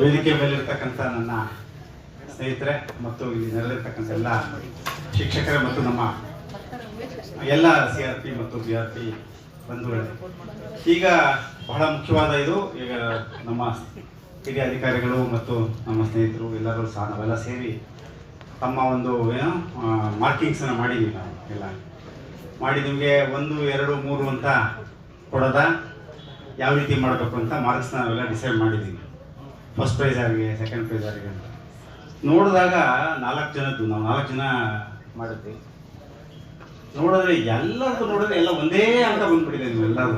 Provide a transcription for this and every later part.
ವೇದಿಕೆ ಮೇಲಿರ್ತಕ್ಕಂಥ ನನ್ನ ಸ್ನೇಹಿತರೆ ಮತ್ತು ಇಲ್ಲಿ ನೆರೆದಿರ್ತಕ್ಕಂಥ ಎಲ್ಲ ಶಿಕ್ಷಕರೇ ಮತ್ತು ನಮ್ಮ ಎಲ್ಲ ಸಿ ಆರ್ ಪಿ ಮತ್ತು ಬಿ ಆರ್ ಪಿ ಬಂಧುಗಳೇ. ಈಗ ಬಹಳ ಮುಖ್ಯವಾದ ಇದು. ಈಗ ನಮ್ಮ ಹಿರಿಯ ಅಧಿಕಾರಿಗಳು ಮತ್ತು ನಮ್ಮ ಸ್ನೇಹಿತರು ಎಲ್ಲರೂ ಸಹ ನಾವೆಲ್ಲ ಸೇರಿ ತಮ್ಮ ಒಂದು, ಏನು ಮಾರ್ಕಿಂಗ್ಸನ್ನು ಮಾಡಿದ್ದೀವಿ ನಾವು ಎಲ್ಲ. ಮಾಡಿ ನಿಮಗೆ ಒಂದು, ಎರಡು, ಮೂರು ಅಂತ ಕೊಡೋದ. ಯಾವ ರೀತಿ ಮಾಡಬೇಕು ಅಂತ ಮಾರ್ಕ್ಸ್ ನಾವೆಲ್ಲ ಡಿಸೈಡ್ ಮಾಡಿದ್ದೀವಿ. ಫಸ್ಟ್ ಪ್ರೈಸ್ ಯಾರಿಗೆ ಸೆಕೆಂಡ್ ಪ್ರೈಸ್ ಯಾರಿಗೆ ಅಂತ. ನೋಡಿದಾಗ ನಾಲ್ಕು ಜನದ್ದು, ನಾವು ನಾಲ್ಕು ಜನ ಮಾಡಿದ್ವಿ. ನೋಡಿದ್ರೆ ಎಲ್ಲರದ್ದು ನೋಡಿದ್ರೆ ಎಲ್ಲ ಒಂದೇ ಅಂತ ಬಂದ್ಬಿಟ್ಟಿದೆ ನೀವು ಎಲ್ಲರೂ.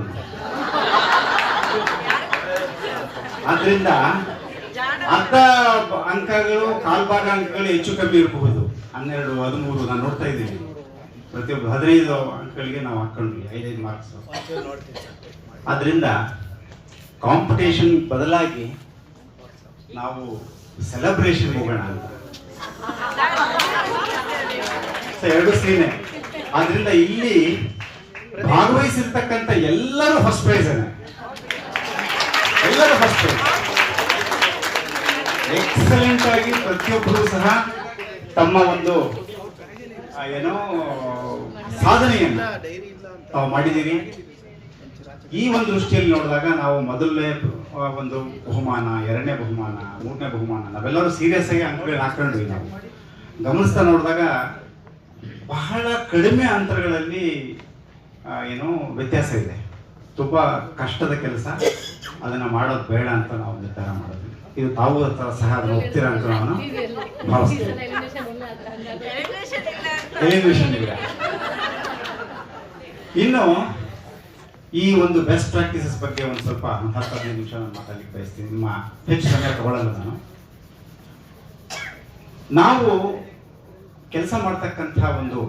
ಆದ್ರಿಂದ ಅರ್ಧ ಅಂಕಗಳು ಕಾಲ್ಭಾಗ ಅಂಕಗಳು ಹೆಚ್ಚು ಕಮ್ಮಿ ಇರಬಹುದು. ಹನ್ನೆರಡು, ಹದಿಮೂರು ನಾನು ನೋಡ್ತಾ ಇದ್ದೀನಿ. ಪ್ರತಿಯೊಬ್ಬರು ಹದಿನೈದು ಅಂಕಗಳಿಗೆ ನಾವು ಹಾಕೊಂಡ್ವಿ, ಐದೈದು ಮಾರ್ಕ್ಸ್ ಆದ್ರಿಂದ ಕಾಂಪಿಟೇಷನ್ ಬದಲಾಗಿ ನಾವು ಸೆಲೆಬ್ರೇಷನ್ ಹೋಗೋಣ ಎರಡು ಸೀನೆ. ಆದ್ರಿಂದ ಇಲ್ಲಿ ಭಾಗವಹಿಸಿರ್ತಕ್ಕಂಥ ಎಲ್ಲರೂ ಫಸ್ಟ್ ಪ್ರೈಸ್ ಎಲ್ಲರೂ ಫಸ್ಟ್ ಪ್ರೈಸ್ ಎಕ್ಸಲೆಂಟ್ ಆಗಿ ಪ್ರತಿಯೊಬ್ಬರು ಸಹ ತಮ್ಮ ಒಂದು ಏನೋ, ಸಾಧನೆಯನ್ನು ತಾವು ಮಾಡಿದ್ದೀರಿ. ಈ ಒಂದು ದೃಷ್ಟಿಯಲ್ಲಿ ನೋಡಿದಾಗ ನಾವು ಮೊದಲನೇ ಒಂದು ಬಹುಮಾನ ಎರಡನೇ ಬಹುಮಾನ ಮೂರನೇ ಬಹುಮಾನ ನಾವೆಲ್ಲರೂ ಸೀರಿಯಸ್ ಆಗಿ ಅಂಕಗಳನ್ನ ಹಾಕೊಂಡ್ವಿ ನಾವು. ಗಮನಿಸ್ತಾ ನೋಡಿದಾಗ ಬಹಳ ಕಡಿಮೆ ಅಂತರಗಳಲ್ಲಿ ಏನು ವ್ಯತ್ಯಾಸ ಇದೆ. ತುಂಬ ಕಷ್ಟದ ಕೆಲಸ ಅದನ್ನು ಮಾಡೋದು ಬೇಡ ಅಂತ ನಾವು ನಿರ್ಧಾರ ಮಾಡೋದು ಇದು ತಾವು ಹತ್ರ ಸಹ ಅದನ್ನು ಒಪ್ತೀರಾ ಅಂತ ನಾನು ಎಲಿಮಿನೇಷನ್ ಇಲ್ಲ. ಇನ್ನು ಈ ಒಂದು ಬೆಸ್ಟ್ ಪ್ರಾಕ್ಟೀಸಸ್ ಬಗ್ಗೆ ಒಂದು ಸ್ವಲ್ಪ ಒಂದು ಹತ್ತು ಹದಿನೈದು ನಿಮಿಷ ನಾನು ಮಾತಾಡಲಿಕ್ಕೆ ಬಯಸ್ತೀನಿ. ನಿಮ್ಮ ಹೆಚ್ಚು ಸಮಯ ತಗೊಳ್ಳಲ್ಲ ನಾನು. ನಾವು ಕೆಲಸ ಮಾಡ್ತಕ್ಕಂಥ ಒಂದು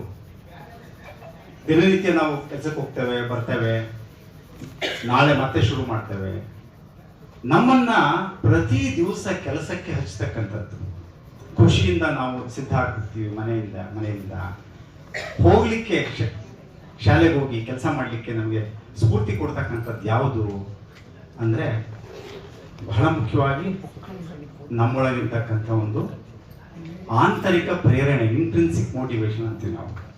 ದಿನನಿತ್ಯ ನಾವು ಕೆಲಸಕ್ಕೆ ಹೋಗ್ತೇವೆ, ಬರ್ತೇವೆ. ನಾಳೆ ಮತ್ತೆ ಶುರು ಮಾಡ್ತೇವೆ. ನಮ್ಮನ್ನ ಪ್ರತಿ ದಿವಸ ಕೆಲಸಕ್ಕೆ ಹಚ್ಚತಕ್ಕಂಥದ್ದು ಖುಷಿಯಿಂದ ನಾವು ಸಿದ್ಧ ಆಗ್ತಿರ್ತೀವಿ ಮನೆಯಿಂದ ಮನೆಯಿಂದ. ಹೋಗ್ಲಿಕ್ಕೆ ಶಾಲೆಗೆ ಹೋಗಿ ಕೆಲಸ ಮಾಡಲಿಕ್ಕೆ ನಮಗೆ ಸ್ಫೂರ್ತಿ ಕೊಡ್ತಕ್ಕಂಥದ್ದು ಯಾವುದು ಅಂದರೆ ಬಹಳ ಮುಖ್ಯವಾಗಿ ನಮ್ಮೊಳಗಿರ್ತಕ್ಕಂಥ ಒಂದು ಆಂತರಿಕ ಪ್ರೇರಣೆ ಇಂಟ್ರಿನ್ಸಿಕ್ ಮೋಟಿವೇಶನ್ ಅಂತೀವಿ ನಾವು.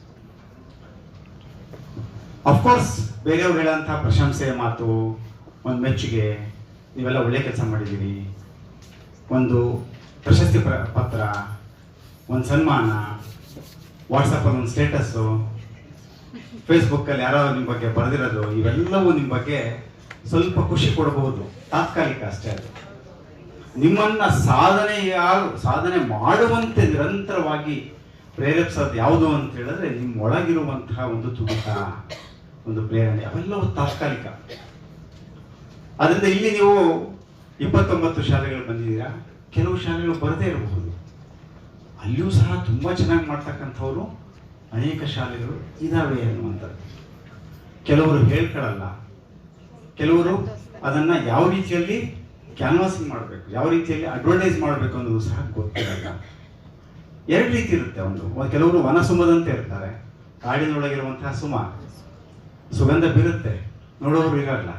ಅಫ್ಕೋರ್ಸ್ ಬೇರೆಯವ್ರು ಹೇಳೋಂಥ ಪ್ರಶಂಸೆಯ ಮಾತು, ಒಂದು ಮೆಚ್ಚುಗೆ, ನೀವೆಲ್ಲ ಒಳ್ಳೆ ಕೆಲಸ ಮಾಡಿದ್ದೀರಿ. ಒಂದು ಪ್ರಶಸ್ತಿ ಪ್ರ- ಪತ್ರ, ಒಂದು ಸನ್ಮಾನ ವಾಟ್ಸಪ್ಪಲ್ಲಿ ಒಂದು ಸ್ಟೇಟಸ್ಸು ಫೇಸ್ಬುಕ್ಕಲ್ಲಿ ಯಾರೋ ನಿಮ್ಮ ಬಗ್ಗೆ ಬರೆದಿರೋದು, ಇವೆಲ್ಲವೂ ನಿಮ್ಮ ಬಗ್ಗೆ ಸ್ವಲ್ಪ ಖುಷಿ ಕೊಡಬಹುದು ತಾತ್ಕಾಲಿಕ ಅಷ್ಟೇ ಅದು. ನಿಮ್ಮನ್ನ ಸಾಧನೆ ಯಾರು, ಸಾಧನೆ ಮಾಡುವಂತೆ ನಿರಂತರವಾಗಿ ಪ್ರೇರೇಪಿಸೋದು ಯಾವುದು ಅಂತ ಹೇಳಿದ್ರೆ ನಿಮ್ಮ ಒಳಗಿರುವಂತಹ ಒಂದು ತುಡಿತ ಒಂದು ಪ್ರೇರಣೆ, ಅವೆಲ್ಲವೂ ತಾತ್ಕಾಲಿಕ. ಅದರಿಂದ ಇಲ್ಲಿ ನೀವು ಇಪ್ಪತ್ತೊಂಬತ್ತು ಶಾಲೆಗಳು ಬಂದಿದ್ದೀರಾ? ಕೆಲವು ಶಾಲೆಗಳು ಬರದೇ ಇರಬಹುದು. ಅಲ್ಲಿಯೂ ಸಹ ತುಂಬಾ ಚೆನ್ನಾಗಿ ಮಾಡ್ತಕ್ಕಂಥವ್ರು ಅನೇಕ ಶಾಲೆಗಳು ಇದಾವೆ ಅನ್ನುವಂಥದ್ದು ಕೆಲವರು ಹೇಳ್ಕೊಳ್ಳಲ್ಲ ಕೆಲವರು ಅದನ್ನ ಯಾವ ರೀತಿಯಲ್ಲಿ ಕ್ಯಾನ್ವಾಸಿಂಗ್ ಮಾಡಬೇಕು, ಯಾವ ರೀತಿಯಲ್ಲಿ ಅಡ್ವರ್ಟೈಸ್ ಮಾಡಬೇಕು ಅನ್ನೋದು ಸಹ ಗೊತ್ತಿರಲ್ಲ. ಎರಡು ರೀತಿ ಇರುತ್ತೆ ಒಂದು. ಕೆಲವರು ವನಸುಮದಂತೆ ಇರ್ತಾರೆ. ಕಾಡಿನೊಳಗಿರುವಂತಹ ಸುಮ, ಸುಗಂಧ ಬೀರುತ್ತೆ. ನೋಡೋರು ಇರಲ್ಲ.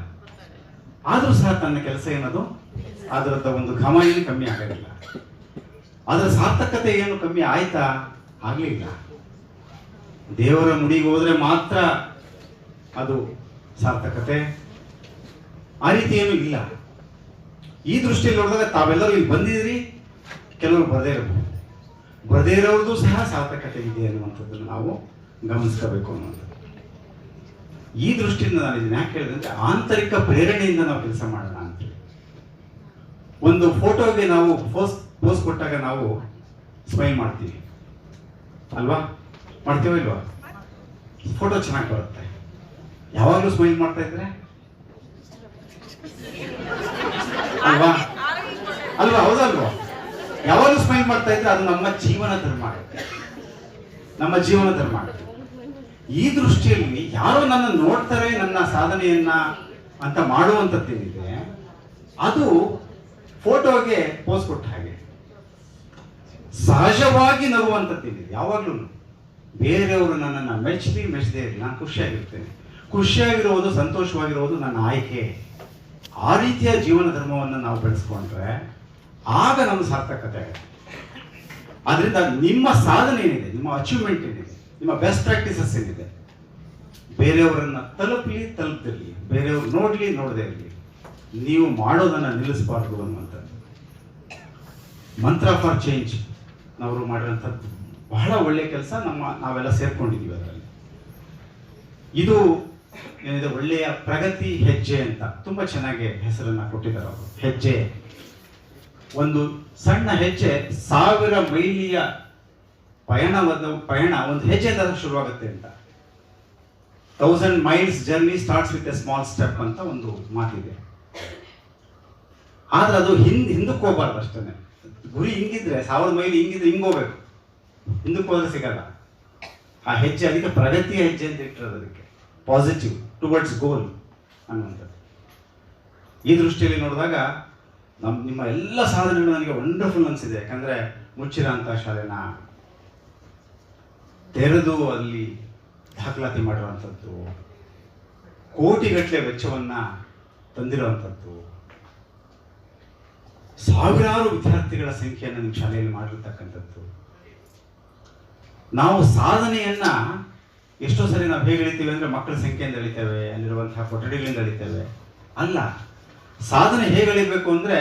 ಆದರೂ ಸಹ ತನ್ನ ಕೆಲಸ ಏನದು? ಅದರದ ಒಂದು ಘಮ ಏನು ಕಮ್ಮಿ ಆಗೋದಿಲ್ಲ. ಅದರ ಸಾರ್ಥಕತೆ ಏನು ಕಮ್ಮಿ ಆಯ್ತಾ? ಆಗ್ಲಿಲ್ಲ. ದೇವರ ಮುಡಿಗೆ ಹೋದ್ರೆ ಮಾತ್ರ ಅದು ಸಾರ್ಥಕತೆ. ಆ ರೀತಿ ಏನು ಇಲ್ಲ. ಈ ದೃಷ್ಟಿಯಲ್ಲಿ ನೋಡಿದಾಗ ತಾವೆಲ್ಲರೂ ಇಲ್ಲಿ ಬಂದಿದ್ದೀರಿ, ಕೆಲವರು ಬರದೇ ಇರಬಹುದು. ಬರದೇ ಇರೋರ್ದು ಸಹ ಸಾರ್ಥಕತೆ ಇದೆ ಅನ್ನುವಂಥದ್ದನ್ನು ನಾವು ಗಮನಿಸ್ಕೋಬೇಕು ಅನ್ನುವಂಥದ್ದು. ಈ ದೃಷ್ಟಿಯಿಂದ ನಾನು ಇದನ್ನ ಯಾಕೆ ಹೇಳಿದೆ ಅಂದ್ರೆ ಆಂತರಿಕ ಪ್ರೇರಣೆಯಿಂದ ನಾವು ಕೆಲಸ ಮಾಡೋಣ ಅಂತ. ಒಂದು ಫೋಟೋಗೆ ನಾವು ಪೋಸ್ ಪೋಸ್ ಕೊಟ್ಟಾಗ ನಾವು ಸ್ಮೈಲ್ ಮಾಡ್ತೀವಿ. ಅಲ್ವಾ? ಮಾಡ್ತೀವೋ ಇಲ್ವಾ? ಫೋಟೋ ಚೆನ್ನಾಗಿ ಬರುತ್ತೆ. ಯಾವಾಗಲೂ ಸ್ಮೈಲ್ ಮಾಡ್ತಾ ಇದ್ರೆ? ಅಲ್ವಾ? ಅಲ್ವಾ, ಹೌದಲ್ವಾ? ಯಾವಾಗಲೂ ಸ್ಮೈಲ್ ಮಾಡ್ತಾ ಇದ್ರೆ ಅದು ನಮ್ಮ ಜೀವನ ಧರ್ಮ ನಮ್ಮ ಜೀವನ ಧರ್ಮ ಈ ದೃಷ್ಟಿಯಲ್ಲಿ ಯಾರೋ ನನ್ನ ನೋಡ್ತಾರೆ ನನ್ನ ಸಾಧನೆಯನ್ನ ಅಂತ ಮಾಡುವಂಥದ್ದೇನಿದೆ, ಅದು ಫೋಟೋಗೆ ಪೋಸ್ ಕೊಟ್ಟ ಹಾಗೆ. ಸಹಜವಾಗಿ ನಗುವಂಥದ್ದೇನಿದೆ ಯಾವಾಗ್ಲೂ ಬೇರೆಯವರು ನನ್ನನ್ನು ಮೆಚ್ಚಲಿ ಮೆಚ್ಚದೇ ಇರಲಿ. ನಾನು ಖುಷಿಯಾಗಿರ್ತೇನೆ ಖುಷಿಯಾಗಿರುವುದು ಸಂತೋಷವಾಗಿರುವುದು ನನ್ನ ಆಯ್ಕೆ. ಆ ರೀತಿಯ ಜೀವನ ಧರ್ಮವನ್ನು ನಾವು ಬೆಳೆಸ್ಕೊಂಡ್ರೆ ಆಗ ನಮ್ಮ ಸಾರ್ಥಕತೆ ಅದರಿಂದ ನಿಮ್ಮ ಸಾಧನೆ ಏನಿದೆ, ನಿಮ್ಮ ಅಚೀವ್ಮೆಂಟ್ ಏನಿದೆ, ನಿಮ್ಮ ಬೆಸ್ಟ್ ಪ್ರಾಕ್ಟೀಸಸ್ ಏನಿದೆ, ಬೇರೆಯವರನ್ನ ತಲುಪಲಿ, ತಲುಪ್ತಿರಲಿ, ಬೇರೆಯವ್ರು ನೋಡ್ಲಿ, ನೋಡದೇ ಇರಲಿ, ನೀವು ಮಾಡೋದನ್ನು ನಿಲ್ಲಿಸಬಾರ್ದು ಅನ್ನುವಂಥದ್ದು. ಮಂತ್ರ ಫಾರ್ ಚೇಂಜ್ ಅವರು ಮಾಡಿರೋಂಥದ್ದು ಬಹಳ ಒಳ್ಳೆಯ ಕೆಲಸ ನಮ್ಮ ನಾವೆಲ್ಲ ಸೇರ್ಕೊಂಡಿದ್ದೀವಿ ಅದರಲ್ಲಿ. ಇದು ಏನಿದೆ, ಒಳ್ಳೆಯ ಪ್ರಗತಿ ಹೆಜ್ಜೆ ಅಂತ ತುಂಬ ಚೆನ್ನಾಗಿ ಹೆಸರನ್ನ ಕೊಟ್ಟಿದ್ದಾರೆ ಅವರು. ಹೆಜ್ಜೆ. ಒಂದು ಸಣ್ಣ ಹೆಜ್ಜೆ, ಸಾವಿರ ಮೈಲಿಯ ಪಯಣವನ್ನು, ಪಯಣ, ಒಂದು ಹೆಜ್ಜೆಯಿಂದ ಶುರುವಾಗುತ್ತೆ ಅಂತ. Thousand miles journey starts with a small step ಅಂತ ಒಂದು ಮಾತಿದೆ. ಆದ್ರೆ ಅದು ಹಿಂದ್, ಹಿಂದಕ್ಕೆ ಹೋಗ್ಬಾರ್ದು ಅಷ್ಟೇ ಗುರಿ ಹಿಂಗಿದ್ರೆ ಸಾವಿರದ ಮೈಲಿ ಹಿಂಗಿದ್ರೆ ಹಿಂಗ್ ಹೋಗ್ಬೇಕು. ಹಿಂದಕ್ಕೆ ಹೋದ್ರೆ ಸಿಗಲ್ಲ. ಆ ಹೆಜ್ಜೆ, ಅದಕ್ಕೆ ಪ್ರಗತಿಯ ಹೆಜ್ಜೆ ಅಂತ ಇಟ್ಟಿರೋದು ಅದಕ್ಕೆ. ಪಾಸಿಟಿವ್ ಟುವರ್ಡ್ಸ್ ಗೋಲ್ ಅನ್ನುವಂಥದ್ದು. ಈ ದೃಷ್ಟಿಯಲ್ಲಿ ನೋಡಿದಾಗ ನಮ್ಮ ನಿಮ್ಮ ಎಲ್ಲ ಸಾಧನೆಗಳು ನನಗೆ ವಂಡರ್ಫುಲ್ ಅನಿಸಿದೆ. ಯಾಕಂದರೆ ಮುಚ್ಚಿರೋಂಥ ಶಾಲೆನ ತೆರೆದು ಅಲ್ಲಿ ದಾಖಲಾತಿ ಮಾಡಿರುವಂಥದ್ದು ಕೋಟಿಗಟ್ಟಲೆ ವೆಚ್ಚವನ್ನ ತಂದಿರುವಂಥದ್ದು, ಸಾವಿರಾರು ವಿದ್ಯಾರ್ಥಿಗಳ ಸಂಖ್ಯೆಯನ್ನು ನಿಮ್ಮ ಶಾಲೆಯಲ್ಲಿ ಮಾಡಿರ್ತಕ್ಕಂಥದ್ದು. ನಾವು ಸಾಧನೆಯನ್ನ ಎಷ್ಟೋ ಸರಿ ನಾವು ಹೇಗೆ ಎಳಿತೀವಿ ಅಂದ್ರೆ ಮಕ್ಕಳ ಸಂಖ್ಯೆಯಿಂದ ಎಳಿತೇವೆ, ಅಲ್ಲಿರುವಂತಹ ಕೊಠಡಿಗಳಿಂದ ಎಳಿತೇವೆ. ಅಲ್ಲ, ಸಾಧನೆ ಹೇಗೆ ಎಳಿಬೇಕು ಅಂದ್ರೆ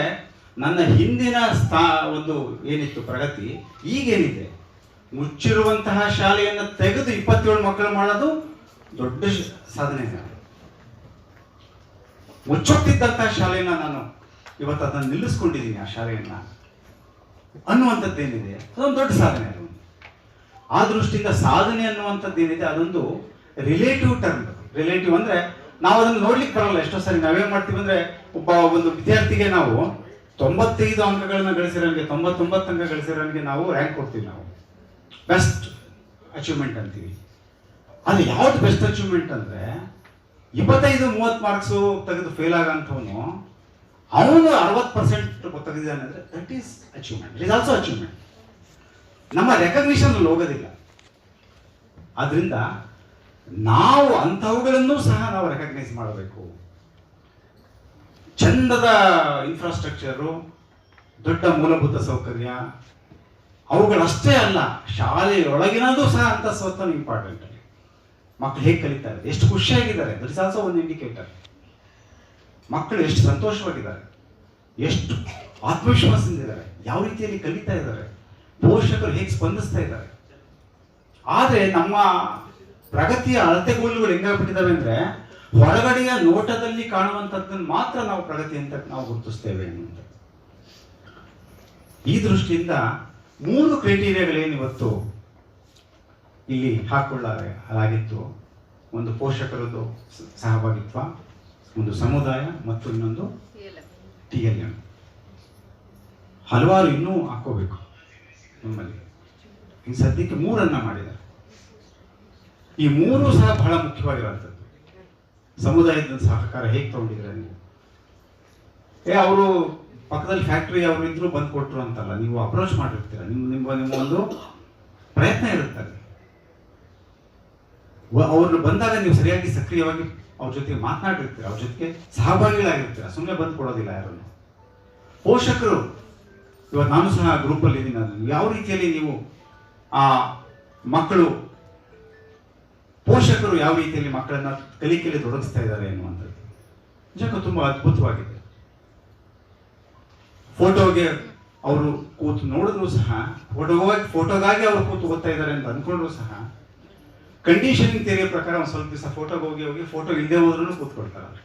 ನನ್ನ ಹಿಂದಿನ ಸ್ಥಾ, ಒಂದು ಏನಿತ್ತು ಪ್ರಗತಿ, ಈಗೇನಿದೆ? ಮುಚ್ಚಿರುವಂತಹ ಶಾಲೆಯನ್ನು ತೆಗೆದು ಇಪ್ಪತ್ತೇಳು ಮಕ್ಕಳು ಮಾಡೋದು ದೊಡ್ಡ ಸಾಧನೆ ಮುಚ್ಚೋಗ್ತಿದ್ದಂತಹ ಶಾಲೆಯನ್ನ ನಾನು ಇವತ್ತು ಅದನ್ನು ನಿಲ್ಲಿಸ್ಕೊಂಡಿದ್ದೀನಿ, ಆ ಶಾಲೆಯನ್ನ. ಅನ್ನುವಂಥದ್ದೇನಿದೆ? ಅದೊಂದು ದೊಡ್ಡ ಸಾಧನೆ ಆ ದೃಷ್ಟಿಯಿಂದ ಸಾಧನೆ ಅನ್ನುವಂಥದ್ದು ಏನಿದೆ, ಅದೊಂದು ರಿಲೇಟಿವ್ ಟರ್ಮ್ ರಿಲೇಟಿವ್ ಅಂದ್ರೆ ನಾವು ಅದನ್ನು ನೋಡ್ಲಿಕ್ಕೆ ಬರಲ್ಲ, ಎಷ್ಟೋ ಸರಿ ನಾವೇನ್ ಮಾಡ್ತೀವಿ ಅಂದ್ರೆ ಒಬ್ಬ ಒಂದು ವಿದ್ಯಾರ್ಥಿಗೆ ನಾವು ತೊಂಬತ್ತೈದು ಅಂಕಗಳನ್ನ ಗಳಿಸಿರೋನಿಗೆ ತೊಂಬತ್ತೊಂಬತ್ತು ಅಂಕ ಗಳಿಸಿರೋನಿಗೆ ನಾವು ರ್ಯಾಂಕ್ ಕೊಡ್ತೀವಿ ನಾವು. ಬೆಸ್ಟ್ ಅಚೀವ್ಮೆಂಟ್ ಅಂತೀವಿ. ಅದು ಯಾವ್ದು ಬೆಸ್ಟ್ ಅಚೀವ್ಮೆಂಟ್ ಅಂದ್ರೆ ಇಪ್ಪತ್ತೈದು, ಮೂವತ್ತು ಮಾರ್ಕ್ಸು ತೆಗೆದು ಫೇಲ್ ಆಗಂಥವನು, ಅವನು ಅರವತ್ತು ಪರ್ಸೆಂಟ್ ತೆಗೆದಿದ್ದಾನೆ ಅಂದರೆ that is achievement is also achievement ನಮ್ಮ ರೆಕಗ್ನಿಷನ್ ಹೋಗೋದಿಲ್ಲ. ಆದ್ರಿಂದ ನಾವು ಅಂಥವುಗಳನ್ನು ಸಹ ನಾವು ರೆಕಗ್ನೈಸ್ ಮಾಡಬೇಕು. ಚಂದದ ಇನ್ಫ್ರಾಸ್ಟ್ರಕ್ಚರು ದೊಡ್ಡ ಮೂಲಭೂತ ಸೌಕರ್ಯ, ಅವುಗಳಷ್ಟೇ ಅಲ್ಲ ಶಾಲೆಯೊಳಗಿನದು ಸಹ ಅಂತ ಸ್ವತಃ ಇಂಪಾರ್ಟೆಂಟ್ ಮಕ್ಕಳು ಹೇಗೆ ಕಲಿತಾರೆ? ಎಷ್ಟು ಖುಷಿಯಾಗಿದ್ದಾರೆ? ದಟ್ ಇಸ್ ಆಲ್ಸೋ ಒಂದು ಇಂಡಿಕೇಟರ್ ಮಕ್ಕಳು ಎಷ್ಟು ಸಂತೋಷವಾಗಿದ್ದಾರೆ? ಎಷ್ಟು ಆತ್ಮವಿಶ್ವಾಸದಿಂದಿದ್ದಾರೆ ಯಾವ ರೀತಿಯಲ್ಲಿ ಕಲಿತಾ ಇದ್ದಾರೆ? ಪೋಷಕರು ಹೇಗೆ ಸ್ಪಂದಿಸ್ತಾ ಇದ್ದಾರೆ? ಆದರೆ ನಮ್ಮ ಪ್ರಗತಿಯ ಅಳತೆಗೋಲುಗಳು ಹೆಂಗಾಗ್ಬಿಟ್ಟಿದ್ದಾವೆ ಅಂದ್ರೆ ಹೊರಗಡೆಯ ನೋಟದಲ್ಲಿ ಕಾಣುವಂಥದ್ದನ್ನು ಮಾತ್ರ ನಾವು ಪ್ರಗತಿ ಅಂತ ನಾವು ಗುರುತಿಸ್ತೇವೆ ಅನ್ನುವಂಥದ್ದು. ಈ ದೃಷ್ಟಿಯಿಂದ ಮೂರು ಕ್ರೈಟೀರಿಯಾಗಳೇನು ಇವತ್ತು ಇಲ್ಲಿ ಹಾಕೊಳ್ಳಲಾಗಿತ್ತು? ಒಂದು ಪೋಷಕರದ್ದು ಸಹಭಾಗಿತ್ವ ಒಂದು ಸಮುದಾಯ ಮತ್ತು ಇನ್ನೊಂದು ಟಿ ಎಲ್ ಎಂ. ಹಲವಾರು ಇನ್ನೂ ಹಾಕೋಬೇಕು. ನಮ್ಮಲ್ಲಿ. ಇನ್ನು ಸದ್ಯಕ್ಕೆ ಮೂರನ್ನ ಮಾಡಿದ್ದಾರೆ. ಈ ಮೂರು ಸಹ ಬಹಳ ಮುಖ್ಯವಾಗಿರುವಂಥದ್ದು. ಸಮುದಾಯದ ಸಹಕಾರ ಹೇಗೆ ತಗೊಂಡಿದ್ರೆ ನೀವು? ಏ, ಅವರು ಪಕ್ಕದಲ್ಲಿ ಫ್ಯಾಕ್ಟ್ರಿ ಅವರು ಇದ್ರು ಬಂದು ಕೊಟ್ಟರು ಅಂತಲ್ಲ, ನೀವು ಅಪ್ರೋಚ್ ಮಾಡಿರ್ತೀರ? ನಿಮ್ಮ ನಿಮ್ಮ ನಿಮ್ಮ ಒಂದು ಪ್ರಯತ್ನ ಇರುತ್ತದೆ ಅವ್ರನ್ನ ಬಂದಾಗ ನೀವು ಸರಿಯಾಗಿ ಸಕ್ರಿಯವಾಗಿ ಅವ್ರ ಜೊತೆ ಮಾತನಾಡಿರ್ತೀರ? ಅವ್ರ ಜೊತೆಗೆ ಸಹಭಾಗಿಗಳಾಗಿರ್ತೀರ? ಸುಮ್ಮನೆ ಬಂದು ಕೊಡೋದಿಲ್ಲ ಯಾರನ್ನು. ಪೋಷಕರು ಇವತ್ತು ನಾನು ಸಹ ಗ್ರೂಪಲ್ಲಿ ಇದ್ದೀನಿ. ಅದರಲ್ಲಿ ಯಾವ ರೀತಿಯಲ್ಲಿ ನೀವು ಆ ಮಕ್ಕಳು, ಪೋಷಕರು ಯಾವ ರೀತಿಯಲ್ಲಿ ಮಕ್ಕಳನ್ನ ಕಲಿಕೆಯಲ್ಲಿ ತೊಡಗಿಸ್ತಾ ಇದ್ದಾರೆ ಎನ್ನುವಂಥದ್ದು. ನಿಜಕ್ಕೂ ತುಂಬಾ ಅದ್ಭುತವಾಗಿದೆ. ಫೋಟೋಗೆ ಅವರು ಕೂತು ನೋಡಿದ್ರು ಸಹ, ಫೋಟೋಗಾಗಿ ಫೋಟೋಗಾಗಿ ಅವರು ಕೂತು ಓದ್ತಾ ಇದ್ದಾರೆ ಅಂತ ಅಂದ್ಕೊಂಡ್ರು ಸಹ ಕಂಡೀಷನಿಂಗ್ ತೆರೆಯ ಪ್ರಕಾರ ಒಂದು ಸ್ವಲ್ಪ ದಿವಸ ಫೋಟೋಗೆ ಹೋಗಿ ಹೋಗಿ ಫೋಟೋ ಇಲ್ಲದೆ ಹೋದ್ರೂ ಕೂತ್ಕೊಳ್ತಾರೆ.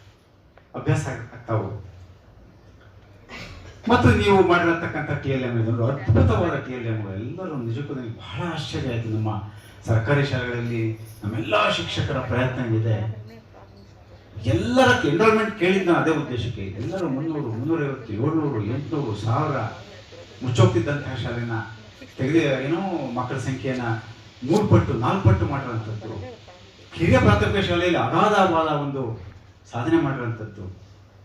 ಅಭ್ಯಾಸ ಆಗ್- ಆಗ್ತಾ ಹೋಗುತ್ತೆ. ಮತ್ತು ನೀವು ಮಾಡಿರತಕ್ಕಂಥ ಟಿ ಎಲ್ ಎಂ ಅದ್ಭುತವಾದ ಟಿ ಎಲ್ ಎಂ ಎಲ್ಲರೂ ನಿಜಕ್ಕೂ ನನಗೆ ಬಹಳ ಆಶ್ಚರ್ಯ ಆಯಿತು. ನಮ್ಮ ಸರ್ಕಾರಿ ಶಾಲೆಗಳಲ್ಲಿ ನಮ್ಮೆಲ್ಲ ಶಿಕ್ಷಕರ ಪ್ರಯತ್ನ ಇದೆ. ಎಲ್ಲರ ಎನ್ರೋಲ್ಮೆಂಟ್ ಕೇಳಿದ್ದ ಅದೇ ಉದ್ದೇಶಕ್ಕೆ. ಎಲ್ಲರೂ ಮುನ್ನೂರು, ಮುನ್ನೂರೈವತ್ತು, ಏಳ್ನೂರು, ಎಂಟುನೂರು, ಸಾವಿರ ಮುಚ್ಚೋಗ್ತಿದ್ದಂತಹ ಶಾಲೆನ ತೆಗೆದ ಏನೋ ಮಕ್ಕಳ ಸಂಖ್ಯೆಯನ್ನ ಮೂರು ಪಟ್ಟು ನಾಲ್ಕು ಪಟ್ಟು ಮಾಡಿರುವಂಥದ್ದು. ಹಿರಿಯ ಪ್ರಾಥಮಿಕ ಶಾಲೆಯಲ್ಲಿ ಅಗಾಧವಾದ ಒಂದು ಸಾಧನೆ ಮಾಡಿರುವಂಥದ್ದು.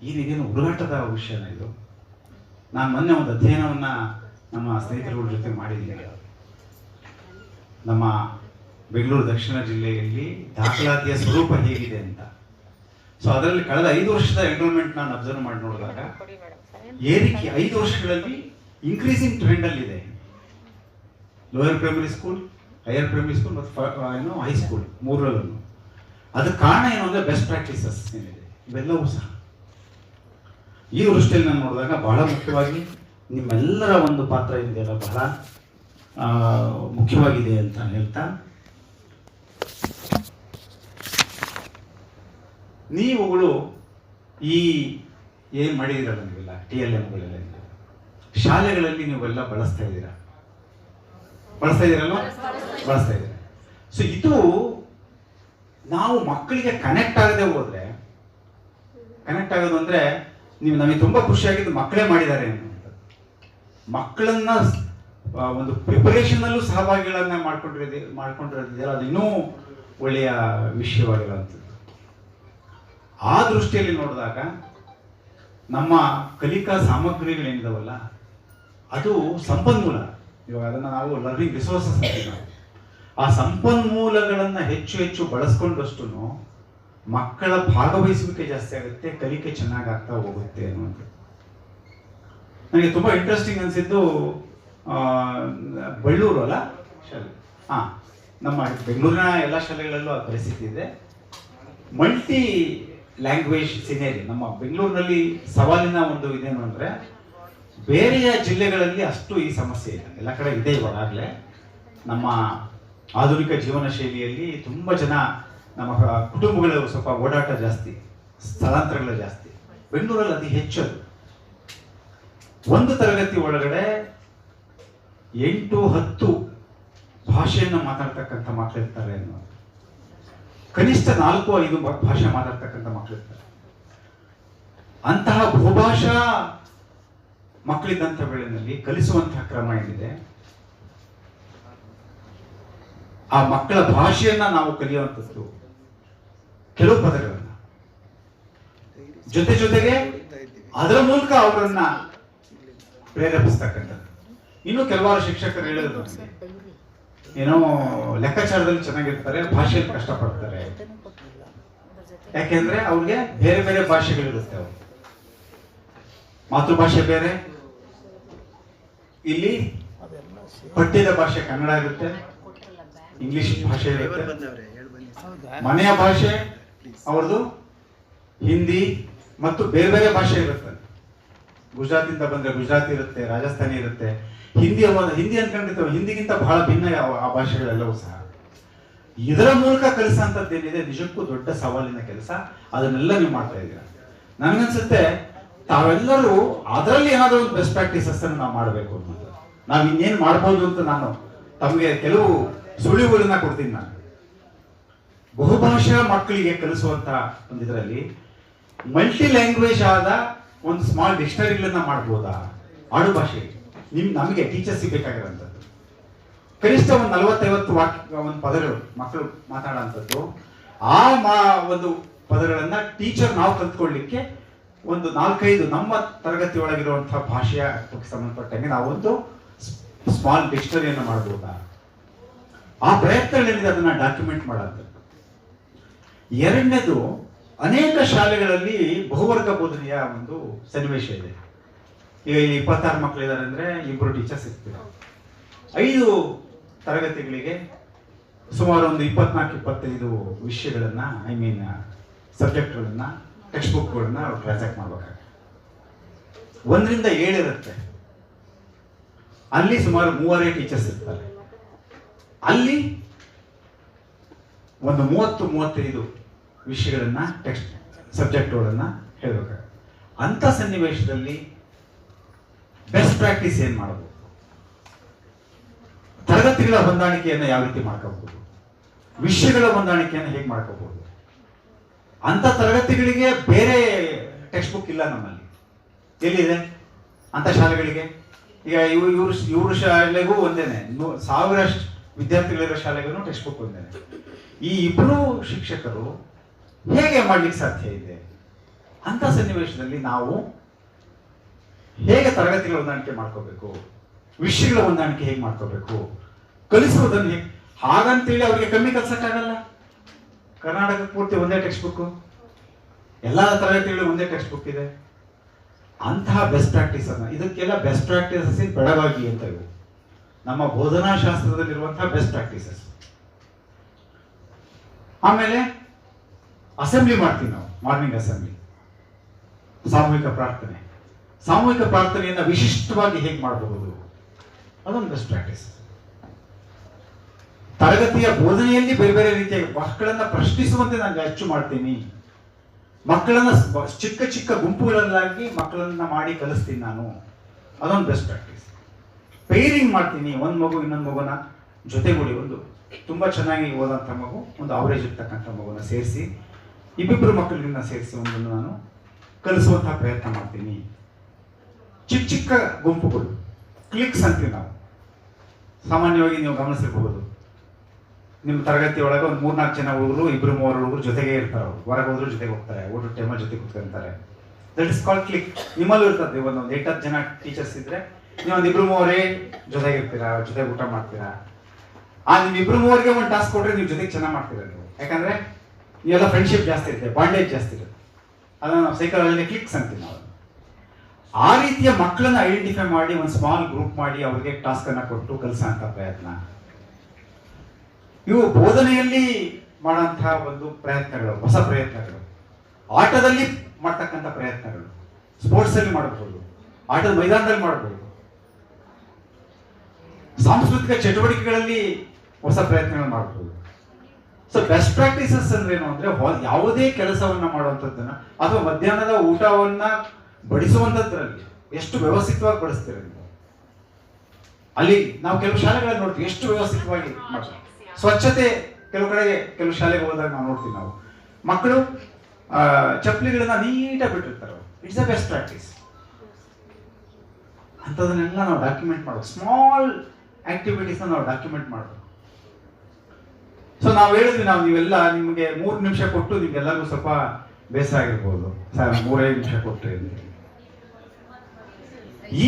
ಈ ನಿಧಿಯನ್ನು ಹುಡುಗಾಟದ ವಿಷಯನ ಇದು. ನಾನು ಮೊನ್ನೆ ಒಂದು ಅಧ್ಯಯನವನ್ನ ನಮ್ಮ ಸ್ನೇಹಿತರುಗಳ ಜೊತೆ ಮಾಡಿದ್ದೀನಿ ನಮ್ಮ ಬೆಂಗಳೂರು ದಕ್ಷಿಣ ಜಿಲ್ಲೆಯಲ್ಲಿ ದಾಖಲಾತಿಯ ಸ್ವರೂಪ ಹೇಗಿದೆ ಅಂತ. ಸೊ ಅದರಲ್ಲಿ ಕಳೆದ ಐದು ವರ್ಷದ ಎನ್ರೋಲ್ಮೆಂಟ್ ನಾನು ಅಬ್ಸರ್ವ್ ಮಾಡಿ ನೋಡಿದಾಗ, ಏರಿಕೆ ಐದು ವರ್ಷಗಳಲ್ಲಿ ಇನ್ಕ್ರೀಸಿಂಗ್ ಟ್ರೆಂಡ್ ಅಲ್ಲಿ ಇದೆ lower primary school higher primary school ಮತ್ತು ಫ- ಏನು ಹೈಸ್ಕೂಲ್ ಮೂರರಲ್ಲೂ. ಅದಕ್ಕೆ ಕಾರಣ ಏನು ಅಂದರೆ ಬೆಸ್ಟ್ ಪ್ರಾಕ್ಟೀಸಸ್ ಏನಿದೆ. ಇವೆಲ್ಲವೂ ಸಹ. ಈ ದೃಷ್ಟಿಯಲ್ಲಿ ನೋಡಿದಾಗ ಬಹಳ ಮುಖ್ಯವಾಗಿ ನಿಮ್ಮೆಲ್ಲರ ಒಂದು ಪಾತ್ರ ಇದೆಯಲ್ಲ ಬಹಳ ಮುಖ್ಯವಾಗಿದೆ ಅಂತ ಹೇಳ್ತಾ, ನೀವುಗಳು ಈ ಏನು ಮಾಡಿದಿರಲ್ಲ ನೀವೆಲ್ಲ ಟಿ ಎಲ್ ಎಂಗಳೆಲ್ಲ ಶಾಲೆಗಳಲ್ಲಿ ನೀವೆಲ್ಲ ಬಳಸ್ತಾ ಇದ್ದೀರಾ? ಬಳಸ್ತಾ ಇದ್ದೀರಲ್ಲ ಬಳಸ್ತಾ ಇದ್ದೀರ. ಸೊ ಇದು ನಾವು ಮಕ್ಕಳಿಗೆ ಕನೆಕ್ಟ್ ಆಗದೆ ಹೋದ್ರೆ ಕನೆಕ್ಟ್ ಆಗೋದು ಅಂದ್ರೆ ನೀವು ನಮಗೆ ತುಂಬಾ ಖುಷಿಯಾಗಿದ್ದು ಮಕ್ಕಳೇ ಮಾಡಿದ್ದಾರೆ ಮಕ್ಕಳನ್ನ ಒಂದು ಪ್ರಿಪರೇಷನ್ ಅಲ್ಲೂ ಸಹಭಾಗಿಗಳನ್ನ ಮಾಡ್ಕೊಂಡಿರೋದು, ಮಾಡ್ಕೊಂಡಿರೋದಿದೆಯಲ್ಲ, ಅದು ಇನ್ನೂ ಒಳ್ಳೆಯ ವಿಷಯವಾಗಿರುವಂಥದ್ದು. ಆ ದೃಷ್ಟಿಯಲ್ಲಿ ನೋಡಿದಾಗ ನಮ್ಮ ಕಲಿಕಾ ಸಾಮಗ್ರಿಗಳೇನಿದಾವಲ್ಲ, ಅದು ಸಂಪನ್ಮೂಲ. ಇವಾಗ ಅದನ್ನು ನಾವು ಲರ್ನಿಂಗ್ ರಿಸೋರ್ಸಸ್ ಅಂತೀವಿ ಆ ಸಂಪನ್ಮೂಲಗಳನ್ನ ಹೆಚ್ಚು ಹೆಚ್ಚು ಬಳಸ್ಕೊಂಡಷ್ಟು ಮಕ್ಕಳ ಭಾಗವಹಿಸುವಿಕೆ ಜಾಸ್ತಿ ಆಗುತ್ತೆ, ಕಲಿಕೆ ಚೆನ್ನಾಗಿ ಆಗ್ತಾ ಹೋಗುತ್ತೆ ಅನ್ನುವಂಥದ್ದು. ನನಗೆ ತುಂಬಾ ಇಂಟ್ರೆಸ್ಟಿಂಗ್ ಅನಿಸಿದ್ದು ಬಳ್ಳೂರು ಅಲ್ಲ? ಶಾಲೆ. ಹಾ ನಮ್ಮ ಬೆಂಗಳೂರಿನ ಎಲ್ಲ ಶಾಲೆಗಳಲ್ಲೂ ಆ ಪರಿಸ್ಥಿತಿ ಇದೆ. ಮಲ್ಟಿ ಲ್ಯಾಂಗ್ವೇಜ್ ಸಿನೇರಿ ನಮ್ಮ ಬೆಂಗಳೂರಿನಲ್ಲಿ ಸವಾಲಿನ ಒಂದು ಇದೇನು ಅಂದ್ರೆ, ಬೇರೆಯ ಜಿಲ್ಲೆಗಳಲ್ಲಿ ಅಷ್ಟು ಈ ಸಮಸ್ಯೆ ಇಲ್ಲ. ಎಲ್ಲ ಕಡೆ ಇದೆ ಇವಾಗಲೇ ನಮ್ಮ ಆಧುನಿಕ ಜೀವನ ಶೈಲಿಯಲ್ಲಿ ತುಂಬ ಜನ ನಮ್ಮ ಕುಟುಂಬಗಳು ಸ್ವಲ್ಪ ಓಡಾಟ ಜಾಸ್ತಿ, ಸ್ಥಳಾಂತರಗಳು ಜಾಸ್ತಿ. ಬೆಂಗಳೂರಲ್ಲಿ ಅತಿ ಹೆಚ್ಚು ಒಂದು ತರಗತಿ ಒಳಗಡೆ ಎಂಟು ಹತ್ತು ಭಾಷೆಯನ್ನು ಮಾತಾಡ್ತಕ್ಕಂಥ ಮಕ್ಕಳಿರ್ತಾರೆ ಅನ್ನೋದು ಕನಿಷ್ಠ ನಾಲ್ಕು ಐದು ಭಾಷೆ ಮಾತಾಡ್ತಕ್ಕಂಥ ಮಕ್ಕಳಿರ್ತಾರೆ ಅಂತಹ ಬಹುಭಾಷಾ ಮಕ್ಕಳಿದ್ದಂಥ ವೇಳೆಯಲ್ಲಿ ಕಲಿಸುವಂತಹ ಕ್ರಮ ಏನಿದೆ? ಆ ಮಕ್ಕಳ ಭಾಷೆಯನ್ನ ನಾವು ಕಲಿಯುವಂಥದ್ದು ಕೆಲವು ಪದಗಳನ್ನ. ಜೊತೆ ಜೊತೆಗೆ ಅದರ ಮೂಲಕ ಅವರನ್ನ ಪ್ರೇರೇಪಿಸ್ತಕ್ಕಂಥದ್ದು. ಇನ್ನು ಕೆಲವಾರು ಶಿಕ್ಷಕರು ಹೇಳಿದ್ರು ಏನೋ ಲೆಕ್ಕಾಚಾರದಲ್ಲಿ ಚೆನ್ನಾಗಿರ್ತಾರೆ ಭಾಷೆಯಲ್ಲಿ ಕಷ್ಟಪಡ್ತಾರೆ. ಯಾಕೆಂದ್ರೆ ಅವ್ರಿಗೆ ಬೇರೆ ಬೇರೆ ಭಾಷೆಗಳಿರುತ್ತೆ ಅವ್ರು. ಮಾತೃಭಾಷೆ ಬೇರೆ. ಇಲ್ಲಿ ಪಠ್ಯದ ಭಾಷೆ ಕನ್ನಡ ಇರುತ್ತೆ ಇಂಗ್ಲಿಷ್ ಭಾಷೆ ಇರುತ್ತೆ. ಮನೆಯ ಭಾಷೆ ಅವ್ರದ್ದು ಹಿಂದಿ ಮತ್ತು ಬೇರೆ ಬೇರೆ ಭಾಷೆ ಇರುತ್ತೆ. ಗುಜರಾತಿಂದ ಬಂದ್ರೆ ಗುಜರಾತಿ ಇರುತ್ತೆ, ರಾಜಸ್ಥಾನಿ ಇರುತ್ತೆ. ಹಿಂದಿ ಹಿಂದಿ ಅನ್ಕೊಂಡಿರ್ತೇವೆ. ಹಿಂದಿಗಿಂತ ಬಹಳ ಭಿನ್ನ ಆ ಭಾಷೆಗಳೆಲ್ಲವೂ ಸಹ. ಇದರ ಮೂಲಕ ಕಲಿಸಂತದ್ದು ಏನಿದೆ? ನಿಜಕ್ಕೂ ದೊಡ್ಡ ಸವಾಲಿನ ಕೆಲಸ. ಅದನ್ನೆಲ್ಲ ನೀವು ಮಾಡ್ತಾ ಇದ್ದೀರಾ. ನನಗನ್ಸುತ್ತೆ, ತಾವೆಲ್ಲರೂ ಅದರಲ್ಲಿ ಏನಾದರೂ ಒಂದು ಬೆಸ್ಟ್ ಪ್ರಾಕ್ಟೀಸಸ್ ಅನ್ನು ನಾವು ಮಾಡಬೇಕು ಅನ್ನೋದು. ನಾವು ಇನ್ನೇನು ಮಾಡ್ಬೋದು ಅಂತ ನಾನು ತಮಗೆ ಕೆಲವು ಸುಳಿವುಗಳನ್ನ ಕೊಡ್ತೀನಿ ನಾನು. ಬಹುಭಾಷಾ ಮಕ್ಕಳಿಗೆ ಕಲಿಸುವಂತ ಒಂದು ಇದರಲ್ಲಿ ಮಲ್ಟಿ ಲ್ಯಾಂಗ್ವೇಜ್ ಆದ ಒಂದು ಸ್ಮಾಲ್ ಡಿಕ್ಷನರಿಗಳನ್ನ ಮಾಡ್ಬೋದಾ? ಆಡು ಭಾಷೆ. ನಿಮ್, ನಮಗೆ ಟೀಚರ್ಸ್ ಬೇಕಾಗಿರೋಂಥದ್ದು ಕನಿಷ್ಠ ಒಂದು ನಲವತ್ತೈವತ್ತು ವಾಕ್ಯ ಒಂದು ಪದಗಳು, ಮಕ್ಕಳು ಮಾತಾಡೋಂಥದ್ದು. ಆ ಮಾ, ಒಂದು ಪದಗಳನ್ನ ಟೀಚರ್ ನಾವು ಕಲ್ತ್ಕೊಳ್ಳಿಕ್ಕೆ ಒಂದು ನಾಲ್ಕೈದು ನಮ್ಮ ತರಗತಿ ಒಳಗಿರುವಂತಹ ಭಾಷೆಯ ಸಂಬಂಧಪಟ್ಟಂಗೆ ನಾವೊಂದು ಸ್ಮಾಲ್ ಡಿಕ್ಷನರಿಯನ್ನು ಮಾಡ್ಬೋದಾ? ಆ ಪ್ರಯತ್ನಗಳಿಂದ ಅದನ್ನ ಡಾಕ್ಯುಮೆಂಟ್ ಮಾಡೋದು. ಎರಡನೇದು ಅನೇಕ ಶಾಲೆಗಳಲ್ಲಿ ಬಹುವರ್ಗ ಬೋಧನೆಯ ಒಂದು ಸನ್ನಿವೇಶ ಇದೆ. ಈಗ ಇಲ್ಲಿ ಇಪ್ಪತ್ತಾರು ಮಕ್ಕಳಿದ್ದಾರೆ ಅಂದ್ರೆ ಇಬ್ಬರು ಟೀಚರ್ಸ್ ಇರ್ತಾರೆ ಐದು ತರಗತಿಗಳಿಗೆ ಸುಮಾರು ಒಂದು ಇಪ್ಪತ್ನಾಲ್ಕು, ಇಪ್ಪತ್ತೈದು ವಿಷಯಗಳನ್ನು ಐ ಮೀನ್ ಸಬ್ಜೆಕ್ಟ್ಗಳನ್ನು ಟೆಕ್ಸ್ಟ್ ಬುಕ್ಗಳನ್ನ ಅವ್ರು ಟ್ರಾನ್ಸಾಕ್ಟ್ ಮಾಡ್ಬೇಕಾಗುತ್ತೆ. ಒಂದರಿಂದ ಏಳಿರುತ್ತೆ ಅಲ್ಲಿ ಸುಮಾರು ಮೂವರೇ ಟೀಚರ್ಸ್ ಇರ್ತಾರೆ. ಅಲ್ಲಿ ಒಂದು ಮೂವತ್ತು, ಮೂವತ್ತೈದು ವಿಷಯಗಳನ್ನ ಟೆಕ್ಸ್ಟ್ ಸಬ್ಜೆಕ್ಟ್ಗಳನ್ನು ಹೇಳಬೇಕಾಗುತ್ತೆ ಅಂತ ಸನ್ನಿವೇಶದಲ್ಲಿ ಬೆಸ್ಟ್ ಪ್ರಾಕ್ಟೀಸ್ ಏನು ಮಾಡಬಹುದು ತರಗತಿಗಳ ಹೊಂದಾಣಿಕೆಯನ್ನು ಯಾವ ರೀತಿ ಮಾಡ್ಕೋಬಹುದು? ವಿಷಯಗಳ ಹೊಂದಾಣಿಕೆಯನ್ನು ಹೇಗೆ ಮಾಡ್ಕೋಬಹುದು? ಅಂತ ತರಗತಿಗಳಿಗೆ ಬೇರೆ ಟೆಕ್ಸ್ಟ್ ಬುಕ್ ಇಲ್ಲ ನಮ್ಮಲ್ಲಿ. ಎಲ್ಲಿದೆ? ಅಂತ ಶಾಲೆಗಳಿಗೆ? ಈಗ ಇವ್, ಇವ್ರ ಇವ್ರ ಶಾಲೆಗೂ ಒಂದೇನೆ. ಸಾವಿರ ವಿದ್ಯಾರ್ಥಿಗಳಿರೋ ಶಾಲೆಗೂ ಟೆಕ್ಸ್ಟ್ ಬುಕ್ ಒಂದೇನೆ. ಈ ಇಬ್ಬರು ಶಿಕ್ಷಕರು ಹೇಗೆ ಮಾಡ್ಲಿಕ್ಕೆ ಸಾಧ್ಯ ಇದೆ? ಅಂತ ಸನ್ನಿವೇಶದಲ್ಲಿ ನಾವು ಹೇಗೆ ತರಗತಿಗಳ ಹೊಂದಾಣಿಕೆ ಮಾಡ್ಕೋಬೇಕು? ವಿಷಯಗಳ ಹೊಂದಾಣಿಕೆ ಹೇಗೆ ಮಾಡ್ಕೋಬೇಕು? ಕಲಿಸುವುದನ್ನು ಹೇಗೆ ಹಾಗಂತೇಳಿ ಅವರಿಗೆ ಕಮ್ಮಿ ಕಲ್ಸಕ್ಕಾಗಲ್ಲ. ಕರ್ನಾಟಕ ಪೂರ್ತಿ ಒಂದೇ ಟೆಕ್ಸ್ಟ್ ಬುಕ್ ಎಲ್ಲ ತರಗತಿಗಳು ಒಂದೇ ಟೆಕ್ಸ್ಟ್ ಬುಕ್ ಇದೆ. ಅಂತಹ ಬೆಸ್ಟ್ ಪ್ರಾಕ್ಟೀಸ್ ಅನ್ನ ಇದಕ್ಕೆಲ್ಲ ಬೆಸ್ಟ್ ಪ್ರಾಕ್ಟೀಸಸ್ ಇನ್ ಬೆಳಗಾಗಿ ಅಂತ ಇವು. ನಮ್ಮ ಬೋಧನಾ ಶಾಸ್ತ್ರದಲ್ಲಿರುವಂತಹ ಬೆಸ್ಟ್ ಪ್ರಾಕ್ಟೀಸಸ್ ಆಮೇಲೆ ಅಸೆಂಬ್ಲಿ ಮಾಡ್ತೀವಿ ನಾವು, ಮಾರ್ನಿಂಗ್ ಅಸೆಂಬ್ಲಿ. ಸಾಮೂಹಿಕ ಪ್ರಾರ್ಥನೆ. ಸಾಮೂಹಿಕ ಪ್ರಾರ್ಥನೆಯನ್ನ ವಿಶಿಷ್ಟವಾಗಿ ಹೇಗೆ ಮಾಡಬಹುದು ಅದೊಂದು ಬೆಸ್ಟ್ ಪ್ರಾಕ್ಟೀಸ್ ತರಗತಿಯ ಬೋಧನೆಯಲ್ಲಿ ಬೇರೆ ಬೇರೆ ರೀತಿಯ ಮಕ್ಕಳನ್ನ ಪ್ರಶ್ನಿಸುವಂತೆ ನಾನು ಹೆಚ್ಚು ಮಾಡ್ತೀನಿ. ಮಕ್ಕಳನ್ನ ಚಿಕ್ಕ ಚಿಕ್ಕ ಗುಂಪುಗಳಲ್ಲಾಗಿ ಮಕ್ಕಳನ್ನ ಮಾಡಿ ಕಲಿಸ್ತೀನಿ ನಾನು. ಅದೊಂದು ಬೆಸ್ಟ್ ಪ್ರಾಕ್ಟೀಸ್ ಪೇರಿಂಗ್ ಮಾಡ್ತೀನಿ, ಒಂದು ಮಗು ಇನ್ನೊಂದು ಮಗುನ ಜೊತೆಗೂಡಿ ಒಂದು ತುಂಬಾ ಚೆನ್ನಾಗಿ ಓದಂಥ ಮಗು, ಒಂದು ಅವರೇಜ್ ಇರ್ತಕ್ಕಂಥ ಮಗುನ ಸೇರಿಸಿ. ಇಬ್ಬಿಬ್ಬರು ಮಕ್ಕಳನ್ನ ಸೇರಿಸಿ ಒಂದನ್ನು ನಾನು ಕಲಿಸುವಂತಹ ಪ್ರಯತ್ನ ಮಾಡ್ತೀನಿ. ಚಿಕ್ಕ ಚಿಕ್ಕ ಗುಂಪುಗಳು, ಕ್ಲಿಕ್ಸ್ ಅಂತೀವಿ ನಾವು. ಸಾಮಾನ್ಯವಾಗಿ ನೀವು ಗಮನಿಸಿರ್ಬಹುದು ನಿಮ್ಮ ತರಗತಿ ಒಳಗೆ ಒಂದು ಮೂರ್ನಾಲ್ಕು ಜನ ಹುಡುಗರು ಇಬ್ಬರು ಮೂವರು ಹುಡುಗರು ಜೊತೆಗೆ ಇರ್ತಾರೆ ಅವರು. ಹೊರಗೆ ಹೋದ್ರು ಜೊತೆಗೆ ಹೋಗ್ತಾರೆ ಊಟ ಟೈಮಲ್ಲಿ ಜೊತೆ ಕೂತ್ಕೊಂತಾರೆ ದಟ್ ಇಸ್ ಕಾಲ್ ಕ್ಲಿಕ್ ನಿಮ್ಮಲ್ಲೂ ಇರ್ತದೆ ಒಂದು ಒಂದು ಎಂಟತ್ತು ಜನ ಟೀಚರ್ಸ್ ಇದ್ರೆ ನೀವು ಒಂದು ಇಬ್ರು ಮೂವರೇ ಜೊತೆಗೆ ಇರ್ತೀರಾ, ಜೊತೆಗೆ ಊಟ ಮಾಡ್ತೀರಾ? ಆ ನಿಮ್ ಇಬ್ರು ಮೂವರಿಗೆ ಒಂದು ಟಾಸ್ಕ್ ಕೊಟ್ರೆ ನೀವು ಜೊತೆಗೆ ಚೆನ್ನಾಗಿ ಮಾಡ್ತೀರಾ ನೀವು? ಯಾಕಂದ್ರೆ ನೀವೆಲ್ಲ ಫ್ರೆಂಡ್ಶಿಪ್ ಜಾಸ್ತಿ ಇರುತ್ತೆ ಬಾಂಡೇಜ್ ಜಾಸ್ತಿ ಇರುತ್ತೆ. ಅದನ್ನ ನಾವು ಸೈಕಲಲ್ಲಿ ಕ್ಲಿಕ್ಸ್ ಅಂತೀವಿ ನಾವು. ಆ ರೀತಿಯ ಮಕ್ಕಳನ್ನ ಐಡೆಂಟಿಫೈ ಮಾಡಿ, ಒಂದು ಸ್ಮಾಲ್ ಗ್ರೂಪ್ ಮಾಡಿ ಅವ್ರಿಗೆ ಟಾಸ್ಕ್ ಅನ್ನ ಕೊಟ್ಟು ಕಲಿಸೋಂಥ ಪ್ರಯತ್ನ. ಇವು ಬೋಧನೆಯಲ್ಲಿ ಮಾಡುವಂತಹ ಒಂದು ಪ್ರಯತ್ನಗಳು, ಹೊಸ ಪ್ರಯತ್ನಗಳು. ಆಟದಲ್ಲಿ ಮಾಡ್ತಕ್ಕಂಥ ಪ್ರಯತ್ನಗಳು. ಸ್ಪೋರ್ಟ್ಸ್ ಅಲ್ಲಿ ಮಾಡಬಹುದು ಆಟದ ಮೈದಾನದಲ್ಲಿ ಮಾಡಬಹುದು ಸಾಂಸ್ಕೃತಿಕ ಚಟುವಟಿಕೆಗಳಲ್ಲಿ ಹೊಸ ಪ್ರಯತ್ನಗಳು ಮಾಡಬಹುದು ಸೊ ಬೆಸ್ಟ್ ಪ್ರಾಕ್ಟೀಸಸ್ ಅಂದ್ರೆ ಏನು ಅಂದ್ರೆ ಯಾವುದೇ ಕೆಲಸವನ್ನ ಮಾಡುವಂಥದ್ದನ್ನ ಅಥವಾ ಮಧ್ಯಾಹ್ನದ ಊಟವನ್ನ ಬಡಿಸುವಂಥದ್ರಲ್ಲಿ ಎಷ್ಟು ವ್ಯವಸ್ಥಿತವಾಗಿ ಬಡಿಸ್ತೀರ ಅಲ್ಲಿ ನಾವು ಕೆಲವು ಶಾಲೆಗಳಲ್ಲಿ ನೋಡ್ತೀವಿ, ಎಷ್ಟು ವ್ಯವಸ್ಥಿತವಾಗಿ ಮಾಡ್ತಾರೆ ಸ್ವಚ್ಛತೆ, ಕೆಲವು ಕಡೆ ಕೆಲವು ಶಾಲೆಗೆ ಹೋದಾಗ ನಾವು ನೋಡ್ತೀವಿ ನಾವು. ಮಕ್ಕಳು ಚಪ್ಪಲಿಗಳನ್ನ ನೀಟಾಗಿ ಬಿಟ್ಟಿರ್ತಾರೆ ಇಟ್ಸ್ ಅ ಬೆಸ್ಟ್ ಪ್ರಾಕ್ಟೀಸ್ ಅಂಥದನ್ನೆಲ್ಲ ನಾವು ಡಾಕ್ಯುಮೆಂಟ್ ಮಾಡೋದು ಸ್ಮಾಲ್ ಆಕ್ಟಿವಿಟೀಸ್ನ ನಾವು ಡಾಕ್ಯುಮೆಂಟ್ ಮಾಡಬೇಕು. ಸೊ ನಾವು ಹೇಳಿದ್ವಿ, ನಾವು ನೀವೆಲ್ಲ ನಿಮಗೆ ಮೂರು ನಿಮಿಷ ಕೊಟ್ಟು ನಿಮ್ಗೆಲ್ಲರಿಗೂ ಸ್ವಲ್ಪ ಬೇಸರ ಆಗಿರ್ಬೋದು ಸರ್, ಮೂರೇ ನಿಮಿಷ ಕೊಟ್ಟರೆ.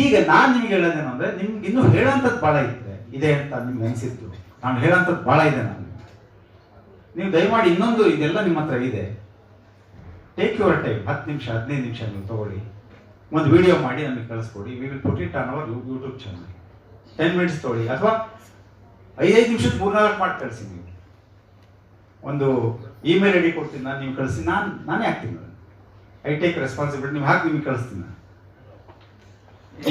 ಈಗ ನಾನು ನಿಮ್ಗೆ ಹೇಳೋದೇನಂದ್ರೆ ನಿಮ್ಗೆ ಇನ್ನೂ ಹೇಳೋಂಥದ್ದು ಭಾಳ ಇದೆ ಇದೆ ಅಂತ ನಿಮ್ಗೆ ಅನಿಸಿತ್ತು. ನಾನು ಹೇಳೋಂಥದ್ದು ಭಾಳ ಇದೆ ನಾನು ನೀವು ದಯಮಾಡಿ ಇನ್ನೊಂದು ಇದೆಲ್ಲ ನಿಮ್ಮ ಹತ್ರ ಇದೆ. ಟೇಕ್ ಯುವರ್ ಟೈಮ್ ಹತ್ತು ನಿಮಿಷ, ಹದಿನೈದು ನಿಮಿಷ ನೀವು ತಗೊಳ್ಳಿ. ಒಂದು ವಿಡಿಯೋ ಮಾಡಿ ನಮಗೆ ಕಳಿಸ್ಕೊಡಿ. We will put it on our YouTube channel ten minutes ತೊಗೊಳ್ಳಿ. ಅಥವಾ ಐದೈದು ನಿಮಿಷದ ಮೂರ್ನಾಲ್ಕು ಮಾಡಿ ಕಳಿಸಿ ನೀವು. ಒಂದು ಇಮೇಲ್ ಐ ಡಿ ಕೊಡ್ತೀನಿ, ನಾನು ನೀವು ಕಳಿಸಿ ನಾನು, ನಾನೇ ಹಾಕ್ತೀನಿ ಐ ಟೇಕ್ ರೆಸ್ಪಾನ್ಸಿಬಿಲಿಟಿ ನೀವು ಹಾಕಿ ನಿಮಗೆ ಕಳಿಸ್ತೀನಿ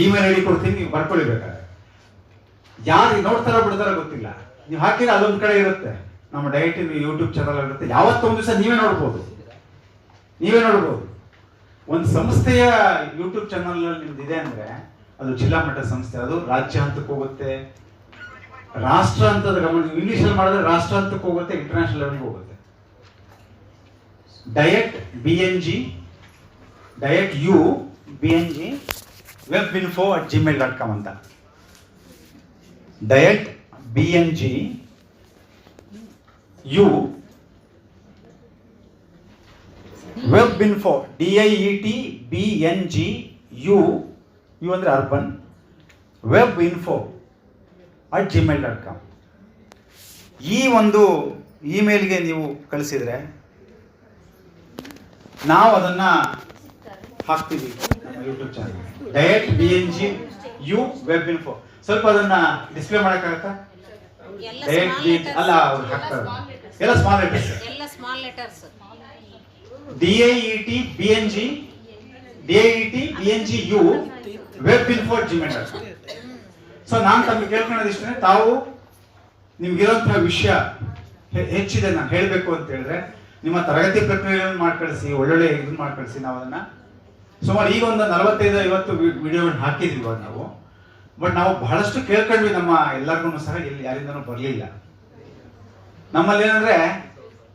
ಇಮೇಲ್ ಐ ಡಿ ಕೊಡ್ತೀನಿ, ನೀವು ಬರ್ಕೊಳ್ಳಿ ಬೇಕಾದ್ರೆ ಯಾರು ನೋಡ್ತಾರ ಬಿಡ್ತಾರ ಗೊತ್ತಿಲ್ಲ. ನೀವು ಹಾಕಿದ್ರೆ ಅದೊಂದು ಕಡೆ ಇರುತ್ತೆ. ನಮ್ಮ ಡೈಟ್ ಯೂಟ್ಯೂಬ್ ಚಾನಲ್ ಇರುತ್ತೆ. ಯಾವತ್ತೊಂದು ದಿವಸ ನೀವೇ ನೋಡ್ಬೋದು. ನೀವೇ ನೋಡ್ಬೋದು. ಒಂದು ಸಂಸ್ಥೆಯ ಯೂಟ್ಯೂಬ್ ಚಾನಲ್ ನಿಮ್ದು ಇದೆ ಅಂದ್ರೆ, ಅದು ಜಿಲ್ಲಾ ಮಟ್ಟದ ಸಂಸ್ಥೆ. ಅದು ರಾಜ್ಯ ಹಂತಕ್ಕೆ ಹೋಗುತ್ತೆ. ರಾಷ್ಟ್ರ ಅಂತದ ಗಮನ ಇಂಗ್ಲಿಷ್ ಅಲ್ಲಿ ಮಾಡಿದ್ರೆ ರಾಷ್ಟ್ರ ಅಂತಕ್ಕೆ ಹೋಗುತ್ತೆ ಇಂಟರ್ನ್ಯಾಷನಲ್ ಲೆವೆಲ್ಗೆ ಹೋಗುತ್ತೆ. DIET B N G DIET U B N G web info at Gmail dot com ಅಂತ. DIET B N G U web info D I E T B N G U U ಅಂದರೆ urban web info at Gmail dot com ಈ ಒಂದು ಇಮೇಲ್ಗೆ ನೀವು ಕಳಿಸಿದರೆ ನಾವು ಅದನ್ನು ಹಾಕ್ತೀವಿ ನಮ್ಮ YouTube channel DIET B N G U web info ಸ್ವಲ್ಪ ಅದನ್ನು ಡಿಸ್ಪ್ಲೇ ಮಾಡೋಕ್ಕಾಗತ್ತಾ? DIET letters. ಅಲ್ಲ ಅವ್ರು ಹಾಕ್ತಾರೆ. ಎಲ್ಲ ಸ್ಮಾಲ್ ಲೆಟರ್ಸ್ ಎಲ್ಲ small letters D I E T B N G D I E T B N G U web info Gmail dot com so ನಾನು ತಮಗೆ ಕೇಳ್ಕೊಳ್ಳೋದಿಷ್ಟೇ ತಾವು ನಿಮ್ಗಿರೋಂಥ ವಿಷಯ ಹೆಚ್ಚಿದೆ ನಾನು ಹೇಳಬೇಕು ಅಂತ ಹೇಳಿದ್ರೆ, ನಿಮ್ಮ ತರಗತಿ ಪ್ರಕ್ರಿಯೆಗಳನ್ನು ಮಾಡ್ಕಳಿಸಿ ಒಳ್ಳೊಳ್ಳೆ ಇದನ್ನ ಮಾಡ್ಕಳಿಸಿ ನಾವು ಅದನ್ನ. ಸುಮಾರು ಈಗ ಒಂದು ನಲವತ್ತೈದು, ಐವತ್ತು ವಿಡಿಯೋಗಳನ್ನ ಹಾಕಿದ್ವಿ ನಾವು. ಬಟ್ ನಾವು ಬಹಳಷ್ಟು ಕೇಳ್ಕೊಂಡ್ವಿ ನಮ್ಮ ಎಲ್ಲರಿಗೂ ಸಹ, ಇಲ್ಲಿ ಯಾರಿಂದನೂ ಬರಲಿಲ್ಲ. ನಮ್ಮಲ್ಲಿ ಏನಂದ್ರೆ,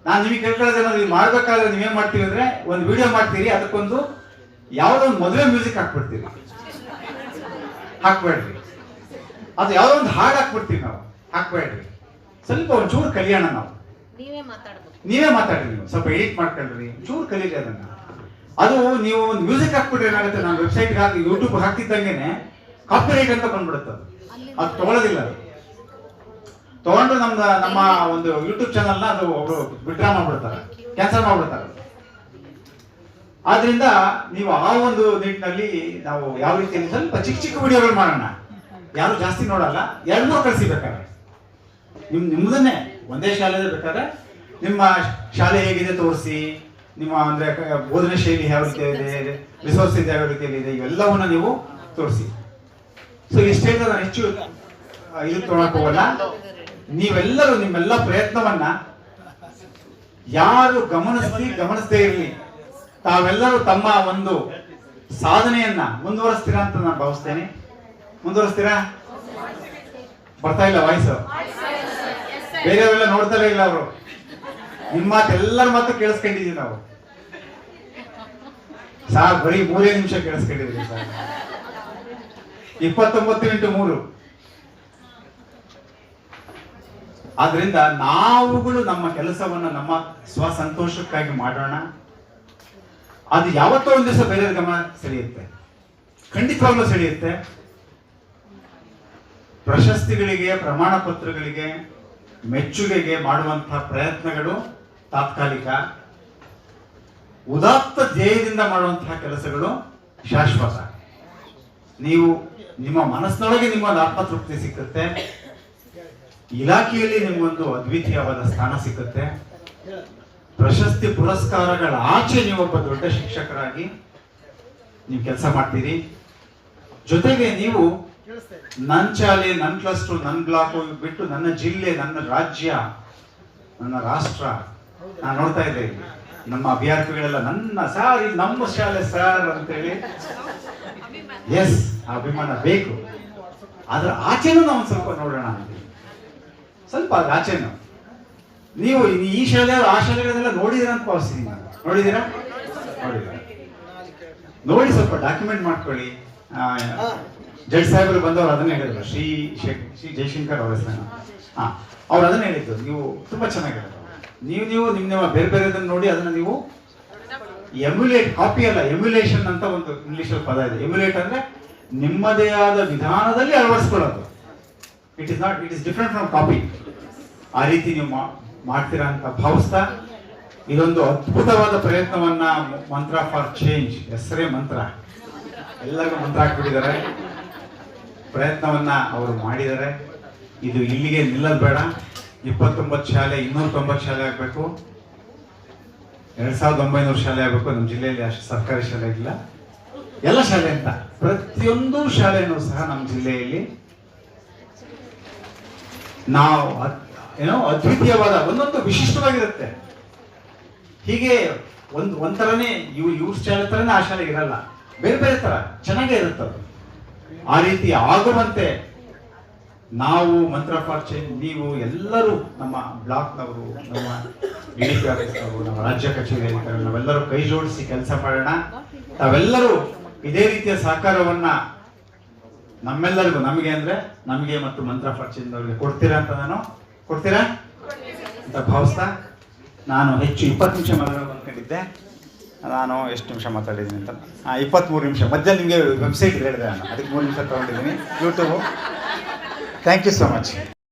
ನಾನು ನಿಮಗೆ ಕೇಳ್ಕೊಳ್ಳೋದೇನೋ ನೀವು ಮಾಡ್ಬೇಕಾದ್ರೆ ನೀವೇನ್ ಮಾಡ್ತೀವಿ ಅಂದ್ರೆ, ಒಂದು ವಿಡಿಯೋ ಮಾಡ್ತೀರಿ, ಅದಕ್ಕೊಂದು ಯಾವುದೋ ಒಂದು ಮದುವೆ ಮ್ಯೂಸಿಕ್ ಹಾಕ್ಬಿಡ್ತೀರಿ. ಹಾಕ್ಬೇಡ್ರಿ. ಅದು ಯಾವ್ದೋ ಒಂದು ಹಾಡು ಹಾಕ್ಬಿಡ್ತೀವಿ ನಾವು. ಹಾಕ್ಬೇಡ್ರಿ. ಸ್ವಲ್ಪ ಒಂಚೂರು ಕಲಿಯೋಣ ನಾವು. ನೀವೇ ಮಾತಾಡ್ಬೇಕು. ನೀವೇ ಮಾತಾಡಿ ನೀವು. ಸ್ವಲ್ಪ ಎಡಿಟ್ ಮಾಡ್ಕೊಳ್ರಿ. ಚೂರು ಕಲೀರಿ ಅದನ್ನ. ಅದು ನೀವು ಒಂದು ಮ್ಯೂಸಿಕ್ ಹಾಕ್ಬಿಟ್ರೆ ಏನಾಗುತ್ತೆ? ನಾನು ವೆಬ್ಸೈಟ್ ಹಾಕಿ ಯೂಟ್ಯೂಬ್ ಹಾಕಿದ್ದಂಗೆನೆ ಕಾಪಿರೈಟ್ ಅಂತ ಬಂದ್ಬಿಡುತ್ತೆ ಅದು. ಅದು ತಗೊಳ್ಳೋದಿಲ್ಲ ಅದು. ತಗೊಂಡು ನಮ್ದು ನಮ್ಮ ಒಂದು ಯೂಟ್ಯೂಬ್ ಚಾನಲ್ನ ಅದು ಅವರು ವಿಡ್ರಾ ಮಾಡ್ಬಿಡ್ತಾರೆ. ಕ್ಯಾನ್ಸಲ್ ಮಾಡ್ಬಿಡ್ತಾರೆ. ಆದ್ರಿಂದ ನೀವು ಆ ಒಂದು ನಿಟ್ಟಿನಲ್ಲಿ ನಾವು ಯಾವ ರೀತಿಯಲ್ಲಿ ಸ್ವಲ್ಪ ಚಿಕ್ಕ ಚಿಕ್ಕ ವಿಡಿಯೋಗಳು ಮಾಡೋಣ. ಯಾರು ಜಾಸ್ತಿ ನೋಡಲ್ಲ ಕಳಿಸಿ ಬೇಕಾದ್ರೆ. ನಿಮ್ ನಿಮ್ಮದನ್ನೇ ಒಂದೇ ಶಾಲೆಯಲ್ಲಿ ಬೇಕಾದ್ರೆ ನಿಮ್ಮ ಶಾಲೆ ಹೇಗಿದೆ ತೋರಿಸಿ, ನಿಮ್ಮ ಅಂದ್ರೆ ಬೋಧನೆ ಶೈಲಿ ಯಾವ ರೀತಿಯಲ್ಲಿ ಇದೆ ರಿಸೋರ್ಸ್ ಯಾವ ರೀತಿಯಲ್ಲಿ ಇದೆ, ಇವೆಲ್ಲವನ್ನ ನೀವು ತೋರಿಸಿ. ಸೊ ಇಷ್ಟೇ ನಾನು ಹೆಚ್ಚು ಇದು ತೊಗೊಳಕ್ ಹೋಗಲ್ಲ. ನೀವೆಲ್ಲರೂ ನಿಮ್ಮೆಲ್ಲ ಪ್ರಯತ್ನವನ್ನ ಯಾರು ಗಮನಿಸಿ ಗಮನಿಸದೇ ಇರಲಿ. ತಾವೆಲ್ಲರೂ ತಮ್ಮ ಒಂದು ಸಾಧನೆಯನ್ನ ಮುಂದುವರಿಸ್ತೀರಾ ಅಂತ ನಾನು ಭಾವಿಸ್ತೇನೆ. ಮುಂದುವರಿಸ್ತೀರಾ? ಬರ್ತಾ ಇಲ್ಲ ವಾಯ್ಸ್ ಬೇರೆಯವರೆಲ್ಲ ನೋಡ್ತಾರೆ ಇಲ್ಲ ಅವರು. ನಿಮ್ಮ ಮಾತು ಎಲ್ಲರ ಮಾತು ಕೇಳಿಸ್ಕೊಂಡಿದೀವಿ ನಾವು. ಸಾರ್, ಬರೀ ಮೂರೇ ನಿಮಿಷ ಕೇಳಿಸ್ಕೊಂಡಿದ್ರಿ ಸರ್. ಇಪ್ಪತ್ತೊಂಬತ್ತು ಇಂಟು ಮೂರು. ಆದ್ರಿಂದ ನಾವುಗಳು ನಮ್ಮ ಕೆಲಸವನ್ನ ನಮ್ಮ ಸ್ವಸಂತೋಷಕ್ಕಾಗಿ ಮಾಡೋಣ. ಅದು ಯಾವತ್ತೋ ಒಂದು ದಿವಸ ಬೇರೆ ಗಮನ ಸೆಳೆಯುತ್ತೆ. ಖಂಡಿತವಾಗ್ಲೂ ಸೆಳೆಯುತ್ತೆ. ಪ್ರಶಸ್ತಿಗಳಿಗೆ, ಪ್ರಮಾಣ ಪತ್ರಗಳಿಗೆ, ಮೆಚ್ಚುಗೆಗೆ ಮಾಡುವಂತಹ ಪ್ರಯತ್ನಗಳು ತಾತ್ಕಾಲಿಕ. ಉದಾತ್ತ ಧ್ಯೇಯದಿಂದ ಮಾಡುವಂತಹ ಕೆಲಸಗಳು ಶಾಶ್ವತ. ನೀವು ನಿಮ್ಮ ಮನಸ್ಸಿನೊಳಗೆ ನಿಮ್ಮೊಂದು ಆತ್ಮತೃಪ್ತಿ ಸಿಕ್ಕುತ್ತೆ. ಇಲಾಖೆಯಲ್ಲಿ ನಿಮಗೊಂದು ಅದ್ವಿತೀಯವಾದ ಸ್ಥಾನ ಸಿಕ್ಕುತ್ತೆ. ಪ್ರಶಸ್ತಿ ಪುರಸ್ಕಾರಗಳ ಆಚೆ ನೀವೊಬ್ಬ ದೊಡ್ಡ ಶಿಕ್ಷಕರಾಗಿ ನೀವು ಕೆಲಸ ಮಾಡ್ತೀರಿ. ಜೊತೆಗೆ ನೀವು ನನ್ನ ಶಾಲೆ ನನ್ನ ಕ್ಲಸ್ಟರ್ ನನ್ನ ಬ್ಲಾಕ್ ಬಿಟ್ಟು ನನ್ನ ಜಿಲ್ಲೆ ನನ್ನ ರಾಜ್ಯ ನನ್ನ ರಾಷ್ಟ್ರ ನಾನು ನೋಡ್ತಾ ಇದ್ದೆ ನಮ್ಮ ಅಭ್ಯರ್ಥಿಗಳೆಲ್ಲ ನನ್ನ ಸಾರ್ ಇಲ್ಲಿ ನಮ್ಮ ಶಾಲೆ ಸರ್ ಅಂತೇಳಿ. ಎಸ್ ಅಭಿಮಾನ ಬೇಕು. ಅದ್ರ ಆಚೆನೂ ನಾವು ಸ್ವಲ್ಪ ನೋಡೋಣ ಅಂತೀವಿ ಸ್ವಲ್ಪ ಅದ್ರ ಆಚೆನು. ನೀವು ಈ ಶಾಲೆ ಆ ಶಾಲೆಗಳನ್ನೆಲ್ಲ ನೋಡಿದಿರ ಅಂತ ಭಾವಿಸ್ತೀನಿ ನಾನು. ನೋಡಿದಿರಾ? ನೋಡಿದ ನೋಡಿ ಸ್ವಲ್ಪ ಡಾಕ್ಯುಮೆಂಟ್ ಮಾಡ್ಕೊಳ್ಳಿ. ಜಡ್ ಸಾಹೇಬರು ಬಂದವರು ಅದನ್ನ ಹೇಳಿದ್ರು. ಶ್ರೀ ಶ್ರೀ ಜಯಶಂಕರ್ ಅವರ ಹೆಸರು ಹಾ ಅವ್ರು ಅದನ್ನ ಹೇಳಿದ್ರು. ನೀವು ತುಂಬಾ ಚೆನ್ನಾಗಿ ಹೇಳಿದ್ರು ನೀವು ನೀವು ನಿಮ್ ನಿಮ್ಮ ಬೇರೆ ಬೇರೆದನ್ನ ನೋಡಿ ಅದನ್ನ ನೀವು ಎಮ್ಯುಲೇಟ್ ಕಾಪಿ ಅಲ್ಲ ಎಮ್ಯುಲೇಷನ್ ಅಂತ ಒಂದು ಇಂಗ್ಲಿಷ್ ಪದ ಇದೆ. ಎಮ್ಯುಲೇಟ್ ಅಂದ್ರೆ ನಿಮ್ಮದೇ ಆದ ವಿಧಾನದಲ್ಲಿ ಅಳವಡಿಸ್ಕೊಳ್ಳೋದು. It is not it is different from copy ಆ ರೀತಿ ನೀವು ಮಾಡ್ತೀರಾ ಅಂತ ಭಾವಿಸ್ತಾ ಇದೊಂದು ಅದ್ಭುತವಾದ ಪ್ರಯತ್ನವನ್ನ ಮಂತ್ರ ಫಾರ್ ಚೇಂಜ್ ಹೆಸರೇ ಮಂತ್ರ. ಎಲ್ಲರಿಗೂ ಮಂತ್ರ ಹಾಕ್ಬಿಟ್ಟಿದ್ದಾರೆ. ಪ್ರಯತ್ನವನ್ನ ಅವರು ಮಾಡಿದ್ದಾರೆ. ಇದು ಇಲ್ಲಿಗೆ ನಿಲ್ಲದ್ ಬೇಡ. ಇಪ್ಪತ್ತೊಂಬತ್ತು ಶಾಲೆ ಇನ್ನೂರ ತೊಂಬತ್ತು ಶಾಲೆ ಆಗಬೇಕು. ಎರಡ್ ಸಾವಿರದ ಒಂಬೈನೂರು ಶಾಲೆ ಆಗಬೇಕು. ನಮ್ಮ ಜಿಲ್ಲೆಯಲ್ಲಿ ಅಷ್ಟು ಸರ್ಕಾರಿ ಶಾಲೆ ಇಲ್ಲ. ಎಲ್ಲ ಶಾಲೆ ಅಂತ. ಪ್ರತಿಯೊಂದು ಶಾಲೆನೂ ಸಹ ನಮ್ಮ ಜಿಲ್ಲೆಯಲ್ಲಿ ನಾವು ಏನೋ ಅದ್ವಿತೀಯವಾದ ಒಂದೊಂದು ವಿಶಿಷ್ಟವಾಗಿರುತ್ತೆ. ಹೀಗೆ ಒಂದು ಒಂಥರನೇ ಇವ್, ಇವ್ರ ಶಾಲೆ ಥರನೇ ಆ ಶಾಲೆಗೆ ಇರಲ್ಲ. ಬೇರೆ ಬೇರೆ ತರ. ಚೆನ್ನಾಗೇ ಇರುತ್ತೆ ಅದು ಆ ರೀತಿ ಆಗುವಂತೆ ನಾವು ಮಂತ್ರ ಫಾರ್ ನೀವು ಎಲ್ಲರೂ ನಮ್ಮ ಬ್ಲಾಕ್ನವರು, ನಮ್ಮ ನಮ್ಮ ರಾಜ್ಯ ಕಚೇರಿ ನಾವೆಲ್ಲರೂ ಕೈ ಜೋಡಿಸಿ ಕೆಲಸ ಮಾಡೋಣ. ತಾವೆಲ್ಲರೂ ಇದೇ ರೀತಿಯ ಸಹಕಾರವನ್ನ ನಮ್ಮೆಲ್ಲರಿಗೂ, ನಮಗೆ ಅಂದ್ರೆ ನಮಗೆ ಮತ್ತು ಮಂತ್ರ ಫಾರ್ ಕೊಡ್ತೀರಾ ಅಂತ ನಾನು ಕೊಡ್ತೀರಾ? ಅಂತ ಭಾವಿಸ್ತಾ ನಾನು ಹೆಚ್ಚು ಇಪ್ಪತ್ತು ನಿಮಿಷ ಮಾತಾಡೋದು ಅನ್ಕೊಂಡಿದ್ದೆ ನಾನು ಎಷ್ಟು ನಿಮಿಷ ಮಾತಾಡಿದ್ದೀನಿ ಅಂತ. ಇಪ್ಪತ್ತ್ಮೂರು ನಿಮಿಷ. ಮಧ್ಯಾಹ್ನ ನಿಮಗೆ ವೆಬ್ಸೈಟ್ ಹೇಳಿದೆ ನಾನು. ಅದಕ್ಕೆ ಮೂರು ನಿಮಿಷ ತೊಗೊಂಡಿದ್ದೀನಿ. YouTube thank you so much